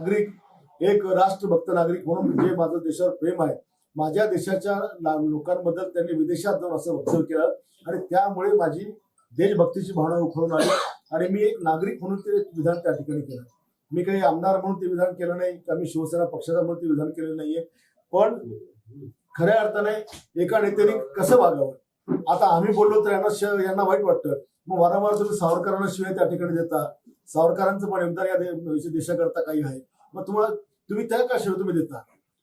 नागरिक एक राष्ट्रभक्त नागरिक म्हणून जे माझं देशावर प्रेम आहे. माझ्या देशाच्या लोकांबद्दल त्यांनी विदेशात जाऊन असं वक्तव्य केलं. आणि त्यामुळे माझी देशभक्तीची भावना उखळून आली. आणि मी एक नागरिक म्हणून ते विधान त्या ठिकाणी केलं. मी काही आमदार म्हणून ते विधान केलं नाही. का शिवसेना पक्षाचा म्हणून ते विधान केलेलं नाहीये. पण खऱ्या अर्थाने एका नेत्याने कसं वागावं? आता आम्ही बोललो तर यांना यांना वाईट वाटतं. मग वारंवार तुम्ही सावरकरांना शिवाय त्या ठिकाणी देता. सावरकरांचं पण योगदान या देशाकरता काही आहे. मग तुम्हाला तुम्ही त्या का तुम्ही देता?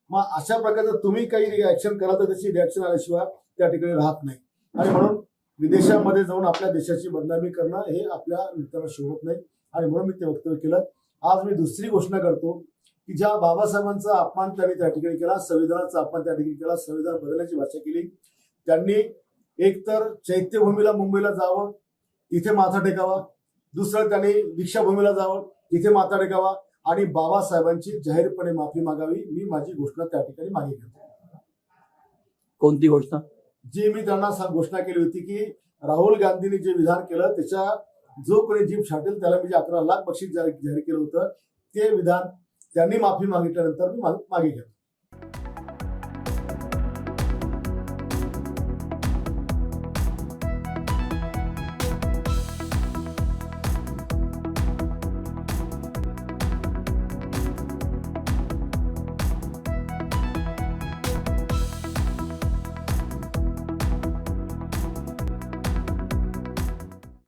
मग अशा प्रकारचं तुम्ही काही रिॲक्शन करा तर त्याची रिॲक्शन आल्याशिवाय त्या ठिकाणी राहत नाही. आणि म्हणून विदेशामध्ये जाऊन आपल्या देशाची बदनामी करणं हे आपल्या नेत्याला शोभत नाही. आणि म्हणून मी ते वक्तव्य केलं. आज मी दुसरी घोषणा करतो की ज्या बाबासाहेबांचा अपमान त्यांनी त्या ठिकाणी केला संविधानाचा अपमान त्या ठिकाणी केला संविधान बदलण्याची भाषा केली त्यांनी एकतर चैत्यभूमीला मुंबईला जावं तिथे माथा टेकावा दुसरं त्यांनी दीक्षाभूमीला जावं तिथे माथा टेकावा आणि बाबासाहेबांची जाहीरपणे माफी मागावी मी माझी घोषणा त्या ठिकाणी मागे घेतो. कोणती घोषणा? जी मी त्यांना घोषणा केली होती की राहुल गांधींनी जे विधान केलं त्याच्या जो कोणी जीप छाटेल त्याला मी जे अकरा लाख बक्षीस जाहीर केलं होतं ते विधान त्यांनी माफी मागितल्यानंतर मी मागे मागे घेतो.